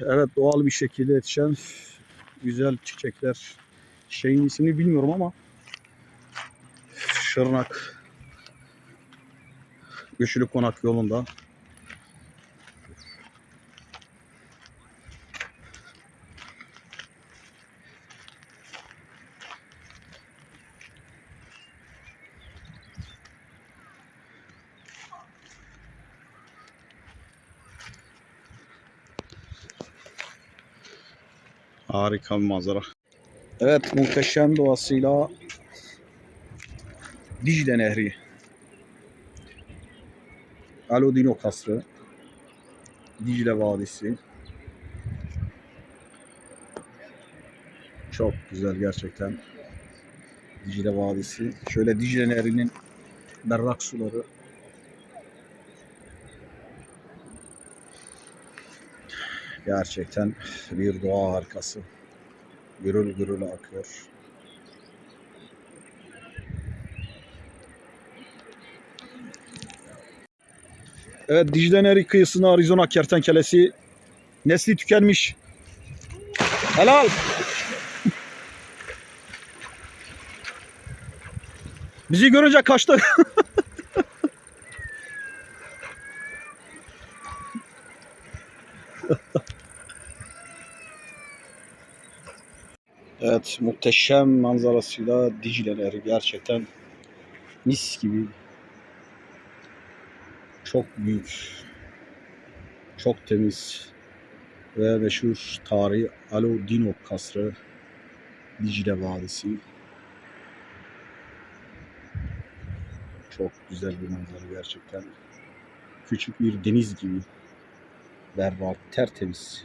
Evet doğal bir şekilde yetişen güzel çiçekler. Şeyin ismini bilmiyorum ama Şırnak Güçlü Konak yolunda Harika bir manzara. Evet muhteşem doğasıyla Dicle Nehri. Alodino Kasrı. Dicle Vadisi. Çok güzel gerçekten. Dicle Vadisi. Şöyle Dicle Nehri'nin berrak suları. Gerçekten bir doğa harikası. Gürül gürül akıyor. Evet Dicle Nehri kıyısında Arizona kertenkelesi nesli tükenmiş. Helal. Bizi görünce kaçtı. Evet muhteşem manzarasıyla Dicle Nehri gerçekten mis gibi. Çok büyük, çok temiz ve meşhur tarihi Alodino Kasrı Dicle Vadisi. Çok güzel bir manzara gerçekten. Küçük bir deniz gibi. Berrak, tertemiz.